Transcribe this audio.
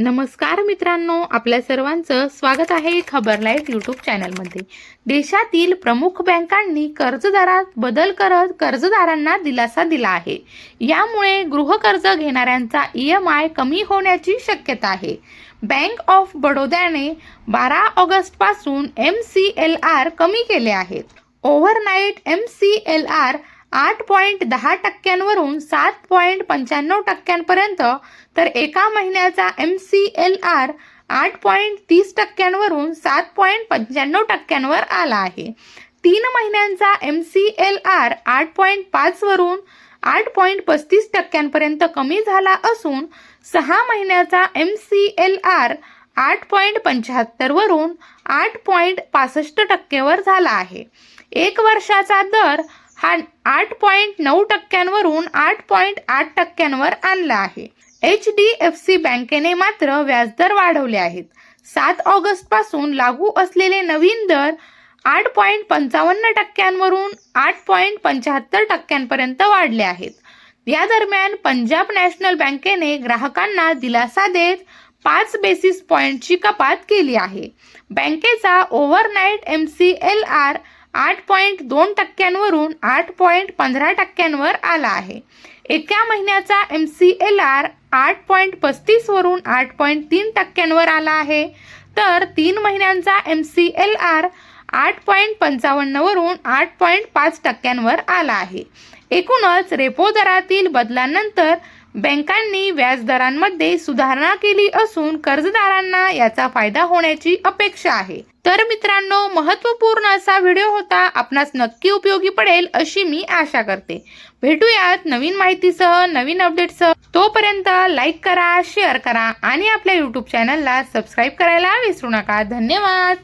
नमस्कार मित्रांनो आपल्या सर्वांचं स्वागत आहे खबर लाइट यूट्यूब चॅनलमध्ये. देशातील प्रमुख बँकांनी कर्जदारात बदल करत कर्जदारांना दिलासा दिला आहे. यामुळे गृहकर्ज घेणाऱ्यांचा ई एम आय कमी होण्याची शक्यता आहे. बँक ऑफ बडोद्याने बारा ऑगस्टपासून एम सी एल आर कमी केले आहेत. Overnight M C L R आठ पॉईंट दहा टक्क्यांवरून सात पॉईंट पंच्याण्णव टक्क्यांपर्यंत तर एका महिन्याचा एम सी एल आर आठ पॉईंट तीस टक्क्यांवरून सात पॉईंट पंच्याण्णव टक्क्यांवर आला आहे. तीन महिन्यांचा एम सी एल आर आठ पॉईंट पाचवरून आठ पॉईंट पस्तीस टक्क्यांपर्यंत कमी झाला असून सहा महिन्याचा एम सी एल आर आठ पॉईंट पंच्याहत्तरवरून आठ पॉईंट पासष्ट टक्केवर झाला आहे. एक वर्षाचा दर हा आठ पॉईंट नऊ टक्क्यांवरून आठ पॉईंट आठ टक्क्यांवर आणला आहे. एच डी एफ सी बँकेने मात्र व्याजदर वाढवले आहेत. सात ऑगस्टपासून लागू असलेले नवीन दर आठ पॉईंट पंचावन्न टक्क्यांवरून आठ पॉईंट पंच्याहत्तर टक्क्यांपर्यंत वाढले आहेत. या दरम्यान पंजाब नॅशनल बँकेने ग्राहकांना दिलासा देत पाच बेसिस पॉईंटची कपात केली आहे. बँकेचा overnight M C L R आठ पॉईंट दोन टक्क्यांवरून आठ पॉईंट पंधरा टक्क्यांवर आला आहे. एका महिन्याचा एम सी एल आर आठ पॉईंट पस्तीसवरून आठ पॉईंट तीन टक्क्यांवर आला आहे. तर तीन महिन्यांचा एम सी एल आर आठ पॉईंट पंचावन्नवरून आठ पॉईंट पाच टक्क्यांवर आला आहे. एकूणच रेपो दरातील बदलानंतर बँकांनी व्याजदरांमध्ये सुधारणा केली असून कर्जदारांना याचा फायदा होण्याची अपेक्षा आहे. तर मित्रांनो महत्त्वपूर्ण असा व्हिडिओ होता आपणास नक्की उपयोगी पडेल अशी मी आशा करते. भेटूयात नवीन माहितीसह नवीन अपडेटसह. तोपर्यंत लाईक करा शेअर करा आणि आपल्या यूट्यूब चॅनलला सबस्क्राईब करायला विसरू नका. धन्यवाद!